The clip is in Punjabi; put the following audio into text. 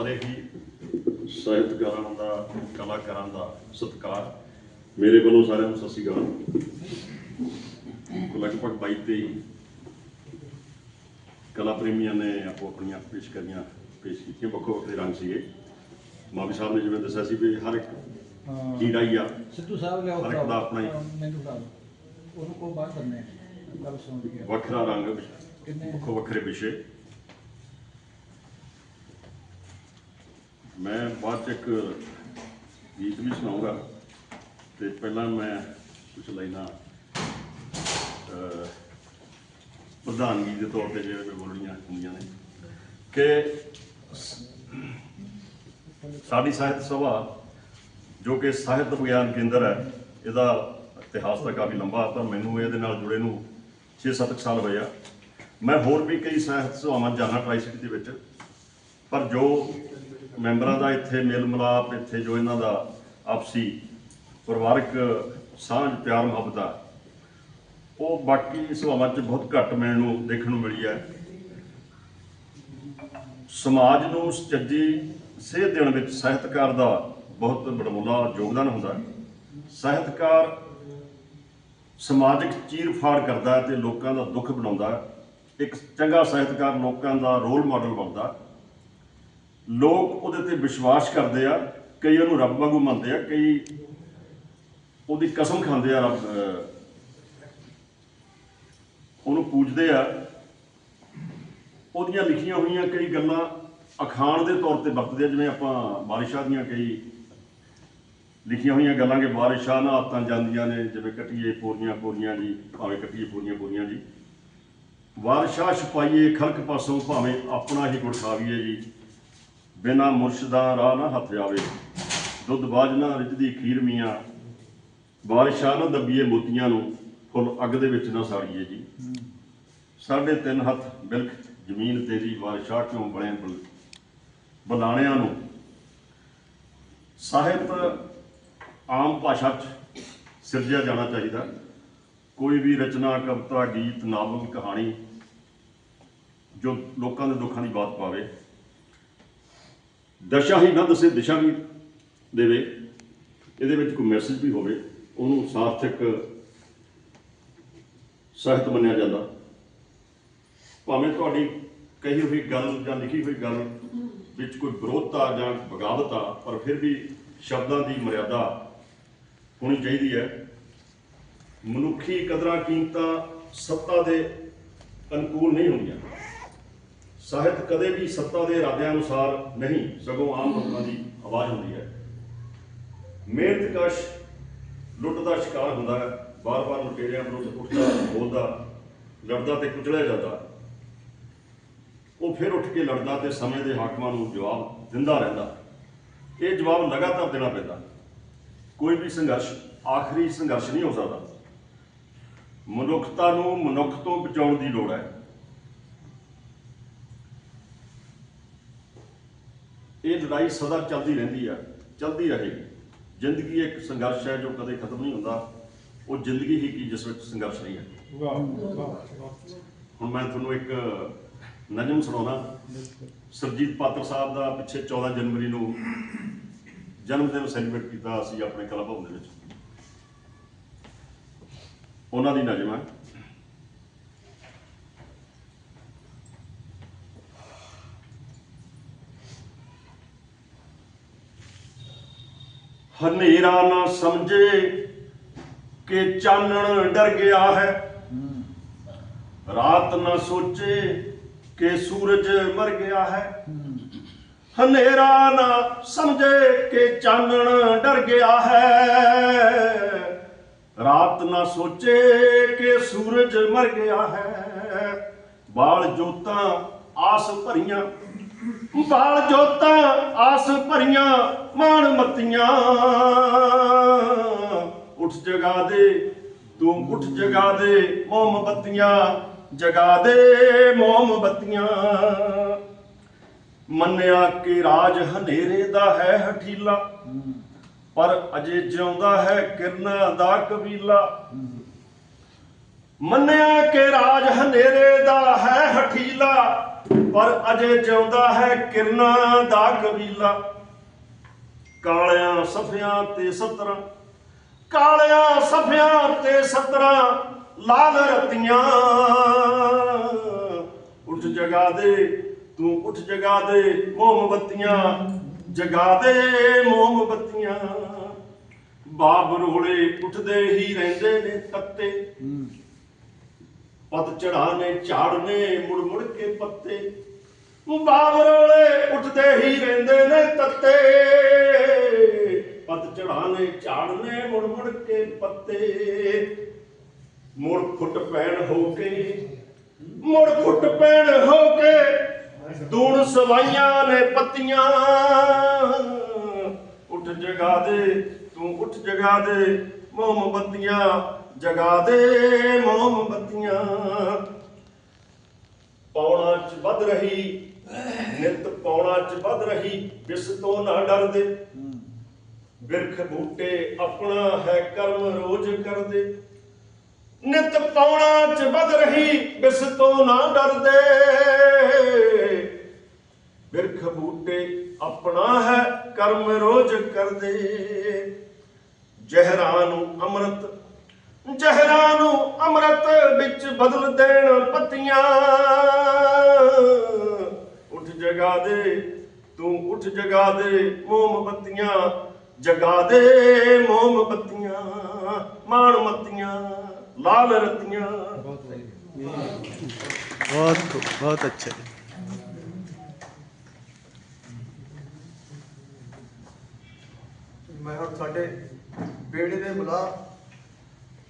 ਸਾਰੇ ਹੀ ਸਾਹਿਤਕਾਰਾਂ ਦਾ ਕਲਾਕਾਰਾਂ ਦਾ ਸਤਿਕਾਰ। ਮੇਰੇ ਵੱਲੋਂ ਸਾਰਿਆਂ ਨੂੰ ਸਤਿ ਸ਼੍ਰੀ ਅਕਾਲ। ਲਗਭਗ 22 23 ਕਲਾ ਪ੍ਰੇਮੀਆਂ ਨੇ ਆਪੋ ਆਪਣੀਆਂ ਪੇਸ਼ਕਾਰੀਆਂ ਪੇਸ਼ ਕੀਤੀਆਂ ਵੱਖੋ ਵੱਖਰੇ ਰੰਗ ਸੀਗੇ। ਮਾਵੀ ਸਾਹਿਬ ਨੇ ਜਿਵੇਂ ਦੱਸਿਆ ਸੀ ਵੀ ਹਰ ਇੱਕ ਹੀਰਾ ਹੀ ਆ ਸਿੱਧੂ ਸਾਹਿਬ ਲਿਆਓ ਹਰ ਇੱਕ ਦਾ ਆਪਣਾ ਹੀ। ਮੈਨੂੰ ਦਿਓ ਉਹਨੂੰ ਕੋ ਬਾਹਰ ਕਰਨੇ ਗੱਲ ਸੁਣ ਵੱਖਰਾ ਰੰਗ ਵੱਖੋ ਵੱਖਰੇ ਵਿਸ਼ੇ। ਮੈਂ ਬਾਅਦ ਚ ਇੱਕ ਗੀਤ ਵੀ ਸੁਣਾਉਂਗਾ ਤੇ ਪਹਿਲਾਂ ਮੈਂ ਕੁਝ ਲਾਈਨਾਂ ਅਹ, ਪ੍ਰਧਾਨਗੀ ਦੇ ਤੌਰ ਤੇ ਜਿਹੜੇ ਬੋਲਣੀਆਂ ਹੁੰਦੀਆਂ ਨੇ ਕਿ ਸਾਡੀ ਸਾਹਿਤ ਸਭਾ ਜੋ ਕਿ ਸਾਹਿਤ ਵਿਗਿਆਨ ਕੇਂਦਰ ਹੈ ਇਹਦਾ ਇਤਿਹਾਸ ਤਾਂ ਕਾਫੀ ਲੰਬਾ ਪਰ ਮੈਨੂੰ ਇਹਦੇ ਨਾਲ ਜੁੜੇ ਨੂੰ 6-7 ਸਾਲ ਹੋਇਆ ਮੈਂ ਹੋਰ ਵੀ ਕਈ ਸਾਹਿਤ ਸਭਾਵਾਂ ਜਾਣਾ ਟਰਾਈ ਸਿਟੀ ਦੇ ਵਿੱਚ ਪਰ ਜੋ ਮੈਂਬਰਾਂ ਦਾ ਇੱਥੇ ਮੇਲ ਮਿਲਾਪ, ਇੱਥੇ ਜੋ ਇਹਨਾਂ ਦਾ ਆਪਸੀ ਪਰਿਵਾਰਕ ਸਾਂਝ, ਪਿਆਰ, ਮੁਹੱਬਤ ਆ ਉਹ ਬਾਕੀ ਸਭਾਵਾਂ 'ਚ ਬਹੁਤ ਘੱਟ ਮਿਲਣ ਨੂੰ ਦੇਖਣ ਨੂੰ ਮਿਲੀ ਹੈ। ਸਮਾਜ ਨੂੰ ਸੁਚੱਜੀ ਸੇਧ ਦੇਣ ਵਿੱਚ ਸਾਹਿਤਕਾਰ ਦਾ ਬਹੁਤ ਬੜਮੁੱਲਾ ਯੋਗਦਾਨ ਹੁੰਦਾ ਹੈ। ਸਾਹਿਤਕਾਰ ਸਮਾਜਿਕ ਚੀਰ ਫਾੜ ਕਰਦਾ ਹੈ ਤੇ ਲੋਕਾਂ ਦਾ ਦੁੱਖ ਬਣਾਉਂਦਾ ਇੱਕ ਚੰਗਾ ਸਾਹਿਤਕਾਰ ਲੋਕਾਂ ਦਾ ਰੋਲ ਮਾਡਲ ਬਣਦਾ ਲੋਕ ਉਹਦੇ ਤੇ ਵਿਸ਼ਵਾਸ ਕਰਦੇ ਆ, ਕਈ ਉਹਨੂੰ ਰੱਬ ਵਾਂਗੂ ਮੰਨਦੇ ਆ, ਕਈ ਉਹਦੀ ਕਸਮ ਖਾਂਦੇ ਆ ਰੱਬ ਉਹਨੂੰ ਪੂਜਦੇ ਆ। ਉਹਦੀਆਂ ਲਿਖੀਆਂ ਹੋਈਆਂ ਕਈ ਗੱਲਾਂ ਅਖਾਣ ਦੇ ਤੌਰ ਤੇ ਵਰਤਦੇ ਆ, ਜਿਵੇਂ ਆਪਾਂ ਬਾਰਿਸ਼ਾਂ ਦੀਆਂ ਕਈ ਲਿਖੀਆਂ ਹੋਈਆਂ ਗੱਲਾਂ ਕਿ ਬਾਰਿਸ਼ਾਂ ਨਾ ਆਤਾਂ ਜਾਂਦੀਆਂ ਨੇ, ਜਿਵੇਂ ਕਟੀਏ ਪੂਰੀਆਂ ਪੂਰੀਆਂ ਜੀ, ਭਾਵੇਂ ਕਟੀਏ ਪੂਰੀਆਂ ਪੂਰੀਆਂ ਜੀ। ਵਾਰਸ਼ਾ ਛਪਾਈਏ ਖਲਕ ਪਾਸੋਂ ਭਾਵੇਂ ਆਪਣਾ ਹੀ ਗੁੜ ਖਾਵੀਏ ਜੀ। ਬਿਨਾ ਮੁਰਸ਼ਦਾ ਰਾਹ ਨਾ ਹੱਥ ਜਾਵੇ। ਦੁੱਧ ਬਾਜ ਨਾ ਰਿੱਝਦੀ ਖੀਰ ਮੀਆਂ। ਬਾਰਿਸ਼ਾਂ ਨਾ ਦੱਬੀਏ ਮੋਤੀਆਂ ਨੂੰ, ਫੁੱਲ ਅੱਗ ਦੇ ਵਿੱਚ ਨਾ ਸਾੜੀਏ ਜੀ। ਸਾਢੇ ਤਿੰਨ ਹੱਥ ਬਿਲਕ ਜ਼ਮੀਨ ਤੇਰੀ ਵਾਰਿਸ਼ਾਂ ਕਿਉਂ ਬਣੇ ਬਲ ਬਲਾਣਿਆਂ ਨੂੰ। ਸਾਹਿਤ ਆਮ ਭਾਸ਼ਾ 'ਚ ਸਿਰਜਿਆ ਜਾਣਾ ਚਾਹੀਦਾ। ਕੋਈ ਵੀ ਰਚਨਾ, ਕਵਿਤਾ, ਗੀਤ, ਨਾਵਲ, ਕਹਾਣੀ ਜੋ ਲੋਕਾਂ ਦੇ ਦੁੱਖਾਂ ਦੀ ਬਾਤ ਪਾਵੇ। ਦਸ਼ਾ ਹੀ ਨਾ ਦੱਸੇ, ਦਿਸ਼ਾ ਵੀ ਦੇਵੇ, ਇਹਦੇ ਵਿੱਚ ਕੋਈ ਮੈਸੇਜ ਵੀ ਹੋਵੇ, ਉਹਨੂੰ ਸਾਰਥਕ ਸਾਹਿਤ ਮੰਨਿਆ ਜਾਂਦਾ। ਭਾਵੇਂ ਤੁਹਾਡੀ ਕਹੀ ਹੋਈ ਗੱਲ ਜਾਂ ਲਿਖੀ ਹੋਈ ਗੱਲ ਵਿੱਚ ਕੋਈ ਵਿਰੋਧਤਾ ਜਾਂ ਬਗਾਵਤ ਆ ਪਰ ਫਿਰ ਵੀ ਸ਼ਬਦਾਂ ਦੀ ਮਰਿਆਦਾ ਹੋਣੀ ਚਾਹੀਦੀ ਹੈ। ਮਨੁੱਖੀ ਕਦਰਾਂ ਕੀਮਤਾਂ ਸੱਤਾ ਦੇ ਅਨੁਕੂਲ ਨਹੀਂ ਹੁੰਦੀਆਂ। ਸਾਹਿਤ ਕਦੇ ਵੀ ਸੱਤਾ ਦੇ ਇਰਾਦਿਆਂ ਅਨੁਸਾਰ ਨਹੀਂ, ਸਗੋਂ ਆਮ ਲੋਕਾਂ ਦੀ ਆਵਾਜ਼ ਹੁੰਦੀ ਹੈ। ਮਿਹਨਤਕਸ਼ ਲੁੱਟ ਦਾ ਸ਼ਿਕਾਰ ਹੁੰਦਾ ਹੈ। ਵਾਰ ਵਾਰ ਲੁਟੇਰਿਆਂ ਵਿਰੁੱਧ ਉੱਠਦਾ ਬੋਲਦਾ, ਲੜਦਾ ਤੇ ਕੁਚਲਿਆ ਜਾਂਦਾ। ਉਹ ਫਿਰ ਉੱਠ ਕੇ ਲੜਦਾ ਤੇ ਸਮੇਂ ਦੇ ਹਾਕਮਾਂ ਨੂੰ ਜਵਾਬ ਦਿੰਦਾ ਰਹਿੰਦਾ। ਇਹ ਜਵਾਬ ਲਗਾਤਾਰ ਦੇਣਾ ਪੈਂਦਾ। ਕੋਈ ਵੀ ਸੰਘਰਸ਼ ਆਖਰੀ ਸੰਘਰਸ਼ ਨਹੀਂ ਹੋ ਸਕਦਾ। ਮਨੁੱਖਤਾ ਨੂੰ ਮਨੁੱਖ ਤੋਂ ਬਚਾਉਣ ਦੀ ਲੋੜ ਹੈ ਇਹ ਲੜਾਈ ਸਦਾ ਚੱਲਦੀ ਰਹਿੰਦੀ ਹੈ ਚੱਲਦੀ ਰਹੇਗੀ ਜ਼ਿੰਦਗੀ ਇੱਕ ਸੰਘਰਸ਼ ਹੈ ਜੋ ਕਦੇ ਖਤਮ ਨਹੀਂ ਹੁੰਦਾ। ਉਹ ਜ਼ਿੰਦਗੀ ਹੀ ਕੀ ਜਿਸ ਵਿੱਚ ਸੰਘਰਸ਼ ਨਹੀਂ ਹੈ। ਹੁਣ ਮੈਂ ਤੁਹਾਨੂੰ ਇੱਕ ਨਜ਼ਮ ਸੁਣਾਉਣਾ। ਸਰਜੀਤ ਪਾਤਰ ਸਾਹਿਬ ਦਾ ਪਿੱਛੇ 14 ਜਨਵਰੀ ਨੂੰ ਜਨਮ ਦਿਨ ਸੈਲੀਬ੍ਰੇਟ ਕੀਤਾ ਅਸੀਂ ਆਪਣੇ ਕਲਾ ਭਵਨ ਦੇ ਵਿੱਚ। ਉਹਨਾਂ ਦੀ ਨਜ਼ਮ ਹੈ। ਹਨੇਰਾ ਨਾ ਸਮਝੇ ਕਿ ਚਾਨਣ ਡਰ ਗਿਆ ਹੈ। ਰਾਤ ਨਾ ਸੋਚੇ ਕਿ ਸੂਰਜ ਮਰ ਗਿਆ ਹੈ। ਹਨੇਰਾ ਨਾ ਸਮਝੇ ਕਿ ਚਾਨਣ ਡਰ ਗਿਆ ਹੈ। ਰਾਤ ਨਾ ਸੋਚੇ ਕਿ ਸੂਰਜ ਮਰ ਗਿਆ ਹੈ। ਬਾਲ ਜੋਤਾਂ ਆਸ ਭਰੀਆਂ ਬਾਲ ਜੋਤਾਂ, ਆਸ ਭਰੀਆਂ, ਮਾਣ ਮੱਤੀਆਂ। ਉੱਠ ਜਗਾ ਦੇ, ਤੂੰ ਉੱਠ ਜਗਾ ਦੇ ਮੋਮਬੱਤੀਆਂ ਜਗਾ ਦੇ ਮੋਮਬੱਤੀਆਂ ਮੰਨਿਆ ਕਿ ਰਾਜ ਹਨੇਰੇ ਦਾ ਹੈ ਹਠੀਲਾ, ਪਰ ਅਜੇ ਜਿਉਂਦਾ ਹੈ ਕਿਰਨਾਂ ਦਾ ਕਬੀਲਾ। ਮੰਨਿਆ ਕਿ ਰਾਜ ਹਨੇਰੇ ਦਾ ਹੈ ਹਠੀਲਾ ਪਰ ਅਜੇ ਜਿਉਂਦਾ ਹੈ ਕਿਰਨਾਂ ਦਾ ਕਬੀਲਾ। ਕਾਲਿਆਂ ਸਫਿਆਂ ਤੇ ਸਤਰਾਂ, ਕਾਲਿਆਂ ਸਫਿਆਂ ਤੇ ਸਤਰਾਂ, ਲਾਲ ਰਤੀਆਂ। ਉੱਠ ਜਗਾ ਦੇ, ਤੂੰ ਉੱਠ ਜਗਾ ਦੇ ਮੋਮਬੱਤੀਆਂ, ਜਗਾ ਦੇ ਮੋਮਬੱਤੀਆਂ। ਬਾਬ ਰੋਲੇ ਉੱਠਦੇ ਹੀ ਰਹਿੰਦੇ ਨੇ ਤੱਤੇ। ਪਤ ਚੜਾਨੇ ਝਾੜਨੇ ਮੁੜ ਮੁੜ ਕੇ ਪੱਤੇ। ਬਾਬਰੋਲੇ ਉੱਠਦੇ ਹੀ ਰਹਿੰਦੇ ਨੇ ਤੱਤੇ। ਪਤ ਚੜਾਨੇ ਝਾੜਨੇ ਮੁੜ ਮੁੜ ਕੇ ਪੱਤੇ। ਮੁੜ ਫੁੱਟ ਪੈਣ ਹੋ ਕੇ, ਮੁੜ ਫੁੱਟ ਪੈਣ ਹੋ ਕੇ ਦੂਣ ਸਵਾਈਆਂ ਨੇ ਪੱਤੀਆਂ। ਉੱਠ ਜਗਾ ਦੇ, ਤੂੰ ਉੱਠ ਜਗਾ ਦੇ, ਮੋਮਬੱਤੀਆਂ ਜਗਾ ਦੇ ਮੋਮਬੱਤੀਆਂ। ਪੌਣਾ ਚ ਵੱਧ ਰਹੀ, ਨਿਤ ਪੌਣਾ ਚ ਵੱਧ ਰਹੀ ਵਿਸ ਤੋਂ ਨਾ ਡਰਦੇ। ਬਿਰਖ ਬੂਟੇ ਆਪਣਾ ਹੈ ਕਰਮ ਰੋਜ਼ ਕਰਦੇ। ਨਿਤ ਪੌਣਾ ਚ ਵੱਧ ਰਹੀ ਵਿਸ ਤੋਂ ਨਾ ਡਰਦੇ। ਬਿਰਖ ਬੂਟੇ ਆਪਣਾ ਹੈ ਕਰਮ ਰੋਜ਼ ਕਰਦੇ। ਜ਼ਹਿਰਾਂ ਨੂੰ ਅੰਮ੍ਰਿਤ ਜ਼ਹਿਰਾਂ ਨੂੰ ਅੰਮ੍ਰਿਤ ਵਿੱਚ ਬਦਲ ਦੇਣ ਪੱਤੀਆਂ। ਉੱਠ ਜਗਾ ਦੇ, ਤੂੰ ਉੱਠ ਜਗਾ ਦੇ ਮੋਮਬੱਤੀਆਂ ਜਗਾ ਦੇ ਮੋਮਬੱਤੀਆਂ ਮਾਣਮੱਤੀਆਂ ਲਾਲ ਰਤੀਆਂ। ਬਹੁਤ ਬਹੁਤ ਬਹੁਤ ਅੱਛਾ